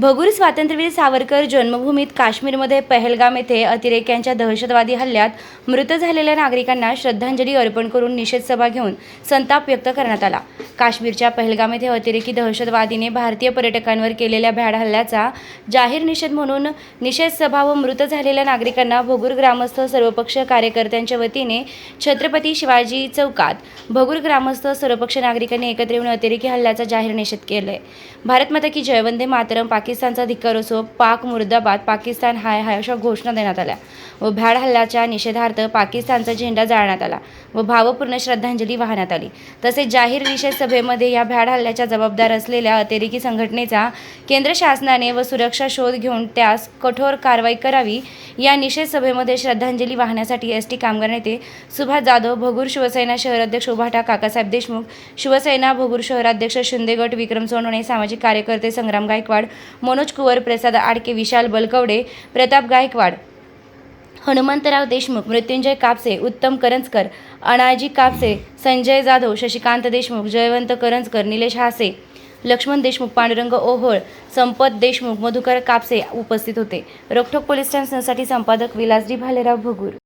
भगूर स्वातंत्र्यवीर सावरकर जन्मभूमीत काश्मीरमध्ये पहलगाम येथे अतिरेक्यांच्या दहशतवादी हल्ल्यात मृत झालेल्या नागरिकांना श्रद्धांजली अर्पण करून निषेध सभा घेऊन संताप व्यक्त करण्यात आला. काश्मीरच्या पहलगाम येथे अतिरेकी दहशतवादीने भारतीय पर्यटकांवर केलेल्या भ्याड हल्ल्याचा जाहीर निषेध म्हणून निषेध सभा व मृत झालेल्या नागरिकांना भगूर ग्रामस्थ सर्वपक्ष कार्यकर्त्यांच्या वतीने छत्रपती शिवाजी चौकात भगूर ग्रामस्थ सर्वपक्ष नागरिकांनी एकत्र येऊन अतिरेकी हल्ल्याचा जाहीर निषेध केलाय. भारत माता की जयवंदे मातरम. पाकिस्तान पाकिस्तानचा धिक्कार असो पाक मुर्दाबाद पाकिस्तान हाय हाय अशा घोषणा देण्यात आल्या व भ्याड हल्ल्याच्या निषेधार्थ पाकिस्तानचा झेंडा जाळण्यात आला व भावपूर्ण श्रद्धांजली वाहण्यात आली. तसेच जाहीर निषेध सभेमध्ये या भ्याड हल्ल्याच्या जबाबदार असलेल्या अतिरेकी संघटनेचा केंद्र शासनाने व सुरक्षा शोध घेऊन त्यास कठोर कारवाई करावी या निषेध सभेमध्ये श्रद्धांजली वाहण्यासाठी एस टी कामगार नेते सुभाष जाधव भगूर शिवसेना शहराध्यक्ष उभाटा काकासाहेब देशमुख शिवसेना भगूर शहराध्यक्ष शिंदेगट विक्रम सोनवणे सामाजिक कार्यकर्ते संग्राम गायकवाड मनोज कुवर प्रसाद आडके विशाल बलकवडे प्रताप गायकवाड हनुमंतराव देशमुख मृत्युंजय कापसे उत्तम करंजकर अनाजी कापसे संजय जाधव शशिकांत देशमुख जयवंत करंजकर निलेश हासे लक्ष्मण देशमुख पांडुरंग ओहोळ संपत देशमुख मधुकर कापसे उपस्थित होते. रोखोक पोलीस स्टेशनसाठी संपादक विलासजी भालेराव भगूर.